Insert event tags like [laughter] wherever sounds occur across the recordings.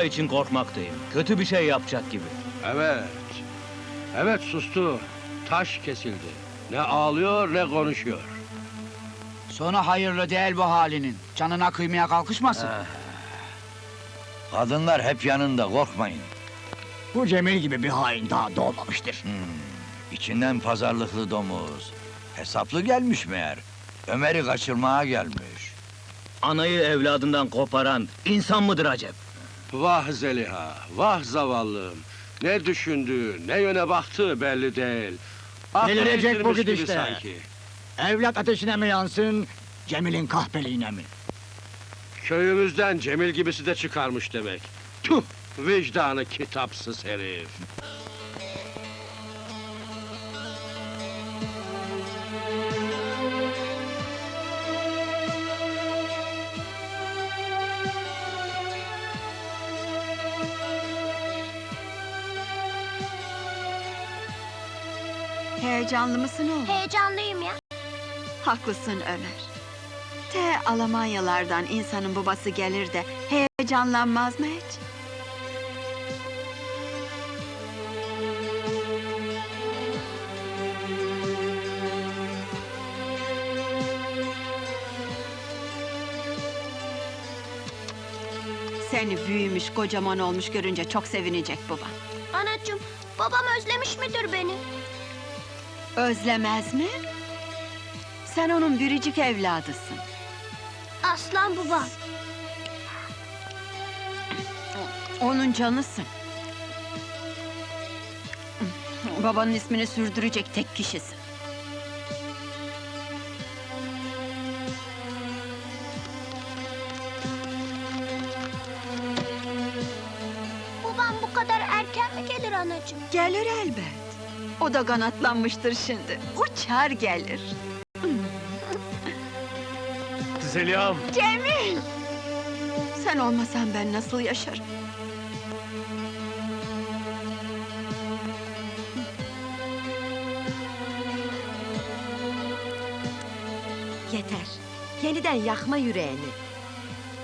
Zeliha için korkmaktayım. Kötü bir şey yapacak gibi. Evet. Evet sustu. Taş kesildi. Ne ağlıyor ne konuşuyor. Sonu hayırlı değil bu halinin. Canına kıymaya kalkışmasın. Kadınlar hep yanında korkmayın. Bu Cemil gibi bir hain daha doğmamıştır. İçinden pazarlıklı domuz. Hesaplı gelmiş meğer. Ömer'i kaçırmaya gelmiş. Anayı evladından koparan insan mıdır acep? Vah Zeliha, vah zavallım. Ne düşündü, ne yöne baktı belli değil. Aklı Delirecek bu yitirmiş gibi gidişte. sanki. Evlat ateşine mi yansın, Cemil'in kahpeliğine mi? Köyümüzden Cemil gibisi de çıkarmış demek. Tuh, vicdanı kitapsız herif. Heyecanlı mısın oğlum? Heyecanlıyım ya. Haklısın Ömer. Te Almanyalardan insanın babası gelir de heyecanlanmaz mı hiç? Seni büyümüş, kocaman olmuş görünce çok sevinecek baban. Anacığım, babam özlemiş midir beni? Özlemez mi? Sen onun biricik evladısın. Aslan babam. Onun canısın. Babanın ismini sürdürecek tek kişisin. Babam bu kadar erken mi gelir anacığım? Gelir elbet. O da kanatlanmıştır şimdi. Uçar gelir. Zeliha'm! Cemil! Sen olmasan ben nasıl yaşarım? Yeter. Yeniden yakma yüreğini.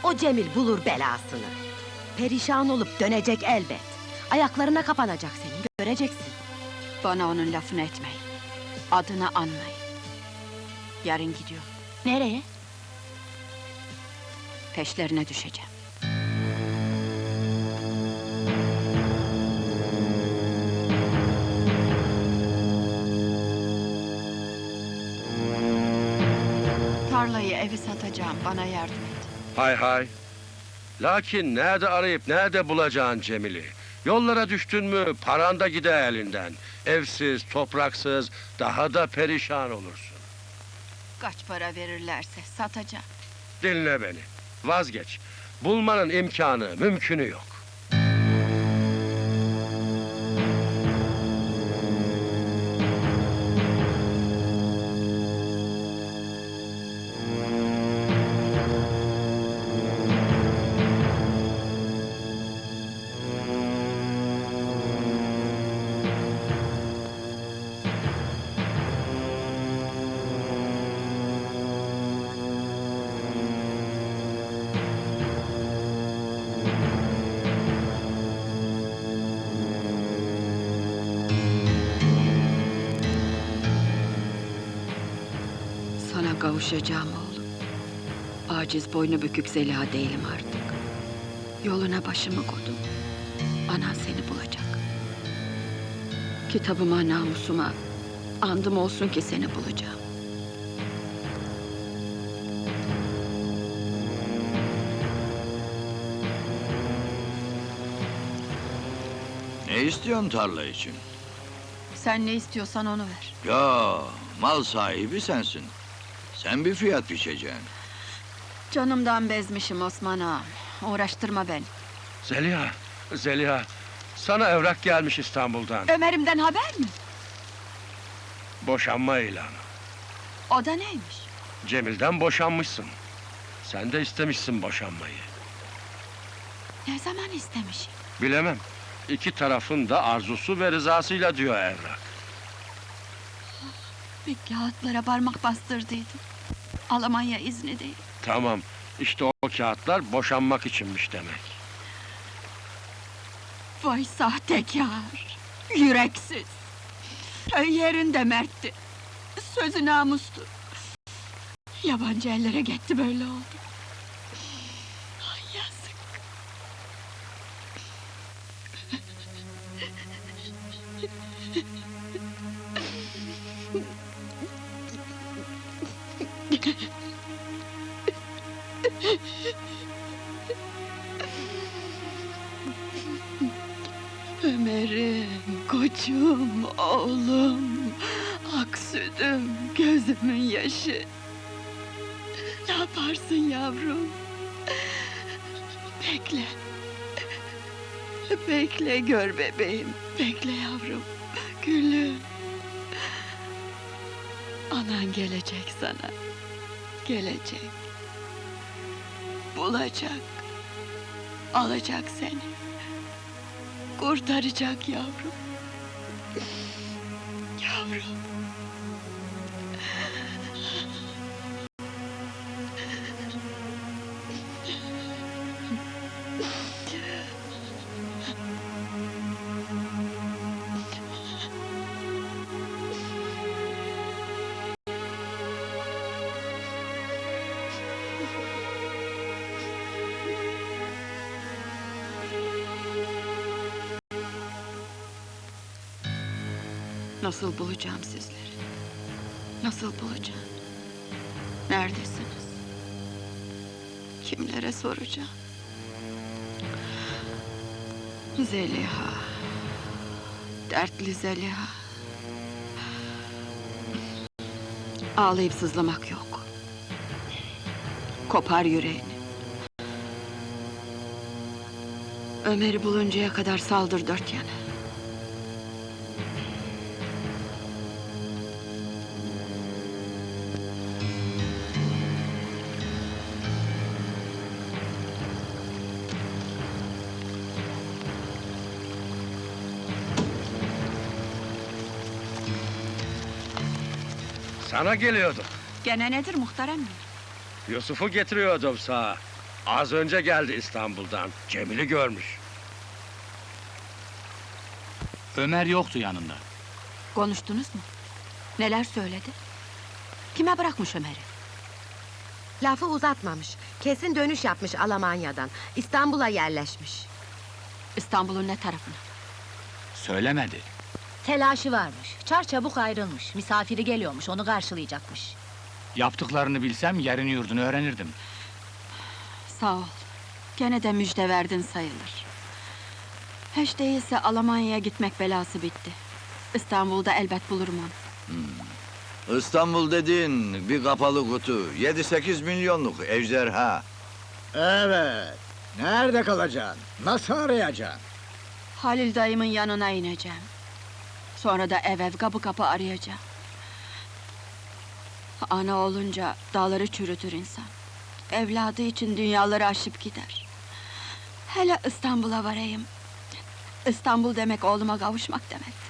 O Cemil bulur belasını. Perişan olup dönecek elbet. Ayaklarına kapanacak senin, göreceksin. Bana onun lafını etmeyin. Adını anmayın. Yarın gidiyorum. Nereye? Peşlerine düşeceğim. Tarlayı, evi satacağım. Bana yardım et. Hay hay. Lakin nerede arayıp nerede bulacaksın Cemil'i? Yollara düştün mü paran da gider elinden. Evsiz, topraksız, daha da perişan olursun. Kaç para verirlerse satacağım. Dinle beni. Vazgeç. Bulmanın imkanı, mümkünü yok. Sana kavuşacağım oğlum. Aciz boynu bükük Zeliha değilim artık. Yoluna başımı koydum. Anan seni bulacak. Kitabıma, namusuma andım olsun ki seni bulacağım. Ne istiyorsun tarla için? Sen ne istiyorsan onu ver. Ya mal sahibi sensin. Sen bir fiyat biçeceksin. Canımdan bezmişim Osman ağam. Uğraştırma beni. Zeliha, Zeliha. Sana evrak gelmiş İstanbul'dan. Ömer'imden haber mi? Boşanma ilanı. O da neymiş? Cemil'den boşanmışsın. Sen de istemişsin boşanmayı. Ne zaman istemiş? Bilemem. İki tarafın da arzusu ve rızasıyla diyor evrak. Bir kağıtlara parmak bastırdıydım. Almanya izni değil. Tamam. İşte o kağıtlar boşanmak içinmiş demek. Vay sahtekar, yüreksiz. Yerinde mertti. Sözü namustu. Yabancı ellere gitti böyle oldu. Ay yazık. [laughs] koçum, oğlum, ak sütüm, gözümün yaşı. Ne yaparsın yavrum? Bekle. Bekle gör bebeğim, bekle yavrum, gülüm. Anan gelecek sana, gelecek. Bulacak, alacak seni. Kurtaracak yavrum. Yavrum. Nasıl bulacağım sizleri? Nasıl bulacağım? Neredesiniz? Kimlere soracağım? Zeliha. Dertli Zeliha. Ağlayıp sızlamak yok. Kopar yüreğini. Ömer'i buluncaya kadar saldır dört yana. Sana geliyordum. Gene nedir muhterem mi? Yusuf'u getiriyordum sağa. Az önce geldi İstanbul'dan. Cemil'i görmüş. Ömer yoktu yanında. Konuştunuz mu? Neler söyledi? Kime bırakmış Ömer'i? Lafı uzatmamış. Kesin dönüş yapmış Almanya'dan. İstanbul'a yerleşmiş. İstanbul'un ne tarafına? Söylemedi. Telaşı varmış. Çarçabuk ayrılmış. Misafiri geliyormuş. Onu karşılayacakmış. Yaptıklarını bilsem yerini yurdunu öğrenirdim. Sağ ol. Gene de müjde verdin sayılır. Hiç değilse Almanya'ya gitmek belası bitti. İstanbul'da elbet bulurum onu. İstanbul dediğin bir kapalı kutu. 7-8 milyonluk ejderha. Evet. Nerede kalacaksın? Nasıl arayacaksın? Halil dayımın yanına ineceğim. Sonra da ev ev kapı kapı arayacağım. Ana olunca dağları çürütür insan. Evladı için dünyaları aşıp gider. Hele İstanbul'a varayım. İstanbul demek oğluma kavuşmak demektir.